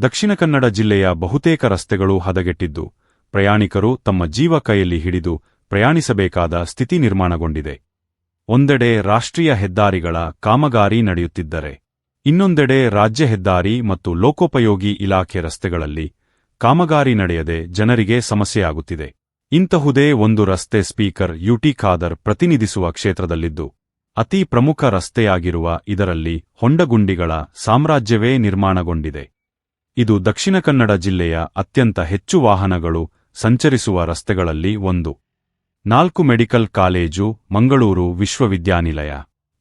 ದಕ್ಷಿಣ ಕನ್ನಡ ಜಿಲ್ಲೆಯ ಬಹುತೇಕ ರಸ್ತೆಗಳು ಹದಗೆಟ್ಟಿದ್ದು, ಪ್ರಯಾಣಿಕರು ತಮ್ಮ ಜೀವ ಕೈಯಲ್ಲಿ ಹಿಡಿದು ಪ್ರಯಾಣಿಸಬೇಕಾದ ಸ್ಥಿತಿ ನಿರ್ಮಾಣಗೊಂಡಿದೆ. ಒಂದೆಡೆ ರಾಷ್ಟ್ರೀಯ ಹೆದ್ದಾರಿಗಳ ಕಾಮಗಾರಿ ನಡೆಯುತ್ತಿದ್ದರೆ, ಇನ್ನೊಂದೆಡೆ ರಾಜ್ಯ ಹೆದ್ದಾರಿ ಮತ್ತು ಲೋಕೋಪಯೋಗಿ ಇಲಾಖೆ ರಸ್ತೆಗಳಲ್ಲಿ ಕಾಮಗಾರಿ ನಡೆಯದೆ ಜನರಿಗೆ ಸಮಸ್ಯೆಯಾಗುತ್ತಿದೆ. ಇಂತಹುದೇ ಒಂದು ರಸ್ತೆ ಸ್ಪೀಕರ್ ಯುಟಿ ಖಾದರ್ ಪ್ರತಿನಿಧಿಸುವ ಕ್ಷೇತ್ರದಲ್ಲಿದ್ದು, ಅತಿ ಪ್ರಮುಖ ರಸ್ತೆಯಾಗಿರುವ ಇದರಲ್ಲಿ ಹೊಂಡಗುಂಡಿಗಳ ಸಾಮ್ರಾಜ್ಯವೇ ನಿರ್ಮಾಣಗೊಂಡಿದೆ. ಇದು ದಕ್ಷಿಣ ಕನ್ನಡ ಜಿಲ್ಲೆಯ ಅತ್ಯಂತ ಹೆಚ್ಚು ವಾಹನಗಳು ಸಂಚರಿಸುವ ರಸ್ತೆಗಳಲ್ಲಿ ಒಂದು. ನಾಲ್ಕು ಮೆಡಿಕಲ್ ಕಾಲೇಜು, ಮಂಗಳೂರು ವಿಶ್ವವಿದ್ಯಾನಿಲಯ.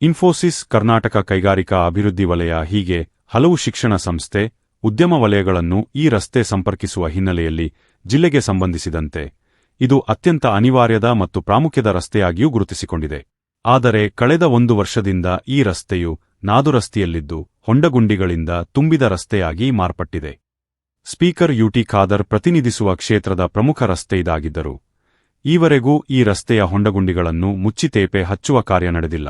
ಇನ್ಫೋಸಿಸ್ ಕರ್ನಾಟಕ ಕೈಗಾರಿಕಾ ಅಭಿವೃದ್ಧಿ ವಲಯ ಹೀಗೆ ಹಲವು ಶಿಕ್ಷಣ ಸಂಸ್ಥೆ, ಉದ್ಯಮ ವಲಯಗಳನ್ನು ಈ ರಸ್ತೆ ಸಂಪರ್ಕಿಸುವ ಹಿನ್ನೆಲೆಯಲ್ಲಿ ಜಿಲ್ಲೆಗೆ ಸಂಬಂಧಿಸಿದಂತೆ. ಇದು ಅತ್ಯಂತ ಅನಿವಾರ್ಯದ ಮತ್ತು ಪ್ರಾಮುಖ್ಯದ ರಸ್ತೆಯಾಗಿಯೂ ಗುರುತಿಸಿಕೊಂಡಿದೆ. ಆದರೆ ಕಳೆದ ಒಂದು ವರ್ಷದಿಂದ ಈ ರಸ್ತೆಯು ನಾದುರಸ್ತಿಯಲ್ಲಿದ್ದು ಹೊಂಡಗುಂಡಿಗಳಿಂದ ತುಂಬಿದ ರಸ್ತೆಯಾಗಿ ಮಾರ್ಪಟ್ಟಿದೆ. ಸ್ಪೀಕರ್ ಯುಟಿ ಖಾದರ್ ಪ್ರತಿನಿಧಿಸುವ ಕ್ಷೇತ್ರದ ಪ್ರಮುಖ ರಸ್ತೆ ಇದಾಗಿದ್ದರು, ಈವರೆಗೂ ಈ ರಸ್ತೆಯ ಹೊಂಡಗುಂಡಿಗಳನ್ನು ಮುಚ್ಚಿತೇಪೆ ಹಚ್ಚುವ ಕಾರ್ಯ ನಡೆದಿಲ್ಲ.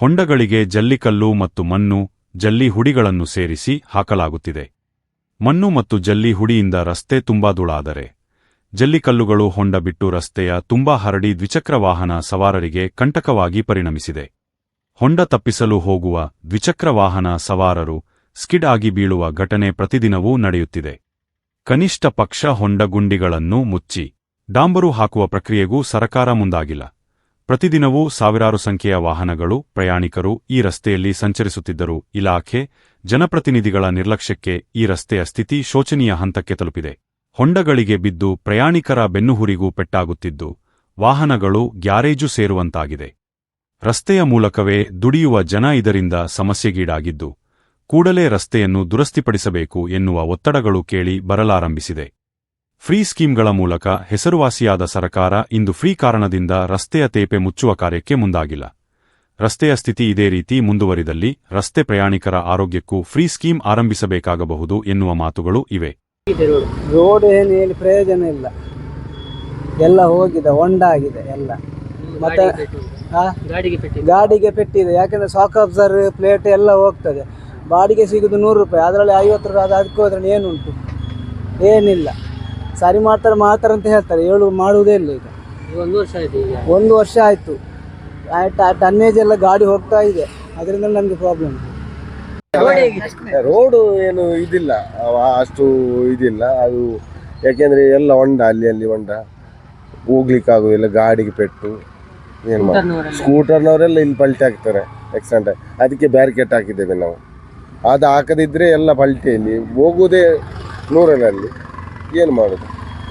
ಹೊಂಡಗಳಿಗೆ ಜಲ್ಲಿಕಲ್ಲು ಮತ್ತು ಮಣ್ಣು, ಜಲ್ಲಿ ಹುಡಿಗಳನ್ನು ಸೇರಿಸಿ ಹಾಕಲಾಗುತ್ತಿದೆ. ಮಣ್ಣು ಮತ್ತು ಜಲ್ಲಿ ಹುಡಿಯಿಂದ ರಸ್ತೆ ತುಂಬಾ ದುಳಾದರೆ ಜಲ್ಲಿಕಲ್ಲುಗಳು ಹೊಂಡ ಬಿಟ್ಟು ರಸ್ತೆಯ ತುಂಬಾ ಹರಡಿ ದ್ವಿಚಕ್ರ ವಾಹನ ಸವಾರರಿಗೆ ಕಂಟಕವಾಗಿ ಪರಿಣಮಿಸಿದೆ. ಹೊಂಡ ತಪ್ಪಿಸಲು ಹೋಗುವ ದ್ವಿಚಕ್ರ ವಾಹನ ಸವಾರರು ಸ್ಕಿಡ್ ಆಗಿ ಬೀಳುವ ಘಟನೆ ಪ್ರತಿದಿನವೂ ನಡೆಯುತ್ತಿದೆ. ಕನಿಷ್ಠ ಪಕ್ಷ ಹೊಂಡ ಗುಂಡಿಗಳನ್ನು ಮುಚ್ಚಿ ಡಾಂಬರು ಹಾಕುವ ಪ್ರಕ್ರಿಯೆಗೂ ಸರಕಾರ ಮುಂದಾಗಿಲ್ಲ. ಪ್ರತಿದಿನವೂ ಸಾವಿರಾರು ಸಂಖ್ಯೆಯ ವಾಹನಗಳು, ಪ್ರಯಾಣಿಕರು ಈ ರಸ್ತೆಯಲ್ಲಿ ಸಂಚರಿಸುತ್ತಿದ್ದರೂ ಇಲಾಖೆ, ಜನಪ್ರತಿನಿಧಿಗಳ ನಿರ್ಲಕ್ಷ್ಯಕ್ಕೆ ಈ ರಸ್ತೆಯ ಸ್ಥಿತಿ ಶೋಚನೀಯ ಹಂತಕ್ಕೆ ತಲುಪಿದೆ. ಹೊಂಡಗಳಿಗೆ ಬಿದ್ದು ಪ್ರಯಾಣಿಕರ ಬೆನ್ನುಹುರಿಗೂ ಪೆಟ್ಟಾಗುತ್ತಿದ್ದು, ವಾಹನಗಳು ಗ್ಯಾರೇಜು ಸೇರುವಂತಾಗಿದೆ. ರಸ್ತೆಯ ಮೂಲಕವೇ ದುಡಿಯುವ ಜನ ಇದರಿಂದ ಸಮಸ್ಯೆಗೀಡಾಗಿದ್ದು ಕೂಡಲೇ ರಸ್ತೆಯನ್ನು ದುರಸ್ತಿಪಡಿಸಬೇಕು ಎನ್ನುವ ಒತ್ತಡಗಳು ಕೇಳಿ ಬರಲಾರಂಭಿಸಿದೆ. ಫ್ರೀ ಸ್ಕೀಮ್ಗಳ ಮೂಲಕ ಹೆಸರುವಾಸಿಯಾದ ಸರಕಾರ ಇಂದು ಫ್ರೀ ಕಾರಣದಿಂದ ರಸ್ತೆಯ ತೇಪೆ ಮುಚ್ಚುವ ಕಾರ್ಯಕ್ಕೆ ಮುಂದಾಗಿಲ್ಲ. ರಸ್ತೆಯ ಸ್ಥಿತಿ ಇದೇ ರೀತಿ ಮುಂದುವರಿದಲ್ಲಿ ರಸ್ತೆ ಪ್ರಯಾಣಿಕರ ಆರೋಗ್ಯಕ್ಕೂ ಫ್ರೀ ಸ್ಕೀಮ್ ಆರಂಭಿಸಬೇಕಾಗಬಹುದು ಎನ್ನುವ ಮಾತುಗಳು ಇವೆ. ರೋಡ್ ಏನು ಹೇಳಿ ಪ್ರಯೋಜನ ಇಲ್ಲ. ಎಲ್ಲ ಹೋಗಿದೆ ಹೊಂಡ ಆಗಿದೆ ಎಲ್ಲ ಮತ್ತೆ ಗಾಡಿಗೆ ಆ, ಗಾಡಿಗೆ ಪೆಟ್ಟಿದೆ. ಗಾಡಿಗೆ ಪೆಟ್ಟಿದೆ. ಯಾಕಂದ್ರೆ ಶಾಕ್ ಅಬ್ಸರ್ ಪ್ಲೇಟ್ ಎಲ್ಲ ಹೋಗ್ತದೆ. ಬಾಡಿಗೆ ಸಿಗುದು ನೂರು ರೂಪಾಯಿ. ಅದರಲ್ಲಿ ಐವತ್ತು ರೂಪಾಯಿ ಅದು ಅದಕ್ಕೆ ಹೋದ್ರೆ ಏನುಂಟು? ಏನಿಲ್ಲ. ಸರಿ ಮಾಡ್ತಾರೆ ಮಾಡ್ತಾರೆ ಅಂತ ಹೇಳ್ತಾರೆ. ಏಳು ಮಾಡುವುದೇ ಇಲ್ಲ ಈಗ. ಒಂದು ವರ್ಷ ಆಯ್ತು ಈಗ. ಒಂದು ವರ್ಷ ಆಯಿತು. ಟನ್ನೇಜ್ ಎಲ್ಲ ಗಾಡಿ ಹೋಗ್ತಾ ಇದೆ. ಅದರಿಂದ ನಮಗೆ ಪ್ರಾಬ್ಲಮ್ ರೋಡು ಏನು ಇದಿಲ್ಲ. ಅಷ್ಟು ಇದಿಲ್ಲ. ಅದು ಯಾಕೆಂದ್ರೆ ಎಲ್ಲ ಹೊಂಡ ಅಲ್ಲಿ ಅಲ್ಲಿ ಹೊಂಡ. ಹೋಗ್ಲಿಕ್ಕೆ ಆಗುದಿಲ್ಲ ಗಾಡಿಗೆ ಪೆಟ್ಟು. ಏನು ಮಾಡಿ? ಸ್ಕೂಟರ್ನವರೆಲ್ಲ. ಇಲ್ಲಿ ಪಲ್ಟಿ ಹಾಕ್ತಾರೆ ಆಕ್ಸಿಡೆಂಟ್ ಅದಕ್ಕೆ ಬ್ಯಾರಿಕೇಟ್ ಹಾಕಿದ್ದೇವೆ ನಾವು. ಅದು ಹಾಕದಿದ್ರೆ ಎಲ್ಲ ಪಲ್ಟಿ ಇಲ್ಲಿ. ಹೋಗುವುದೇ ನೂರರಲ್ಲಿ. ಏನು ಮಾಡೋದು?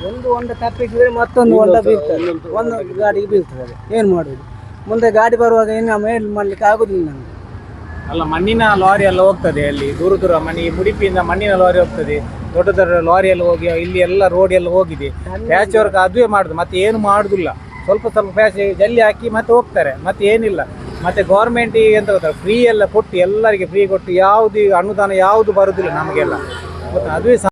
ಒಂದು ಹೊಂಡ ತಪ್ಪಿಸಿದ್ರೆ ಮತ್ತೊಂದು ಹೊಂಡ ಬೀಳ್ತದೆ. ಒಂದು ಗಾಡಿಗೆ ಬೀಳ್ತದೆ. ಏನು ಮಾಡುದು? ಮುಂದೆ ಗಾಡಿ ಬರುವಾಗ ಏನು ಮೇಲ್ ಮಾಡ್ಲಿಕ್ಕೆ ಆಗೋದಿಲ್ಲ ನಮಗೆ. ಅಲ್ಲ ಮಣ್ಣಿನ ಲಾರಿ ಎಲ್ಲ ಹೋಗ್ತದೆ ಅಲ್ಲಿ. ದೂರ ದೂರ ಮನೆ ಉಡುಪಿಯಿಂದ ಮಣ್ಣಿನ ಲಾರಿ ಹೋಗ್ತದೆ. ದೊಡ್ಡ ದೊಡ್ಡ ಲಾರಿ ಎಲ್ಲ ಹೋಗಿ ಇಲ್ಲಿ ಎಲ್ಲ ರೋಡ್ ಎಲ್ಲ ಹೋಗಿದೆ. ಪ್ಯಾಚ್ ವರ್ಕ್ ಅದುವೇ ಮಾಡುದು. ಮತ್ತೆ ಏನು ಮಾಡುದಿಲ್ಲ. ಸ್ವಲ್ಪ ಸ್ವಲ್ಪ ಪ್ಯಾಚ್ ಜಲ್ಲಿ ಹಾಕಿ ಮತ್ತೆ ಹೋಗ್ತಾರೆ, ಮತ್ತೆ ಏನಿಲ್ಲ ಮತ್ತೆ ಗೌರ್ಮೆಂಟ್ ಎಂತ ಗೊತ್ತಾ ಫ್ರೀ ಎಲ್ಲ ಕೊಟ್ಟು ಎಲ್ಲರಿಗೆ ಫ್ರೀ ಕೊಟ್ಟು ಯಾವುದು ಅನುದಾನ ಯಾವುದು ಬರುದಿಲ್ಲ ನಮಗೆಲ್ಲ ಗೊತ್ತಾ? ಅದುವೇ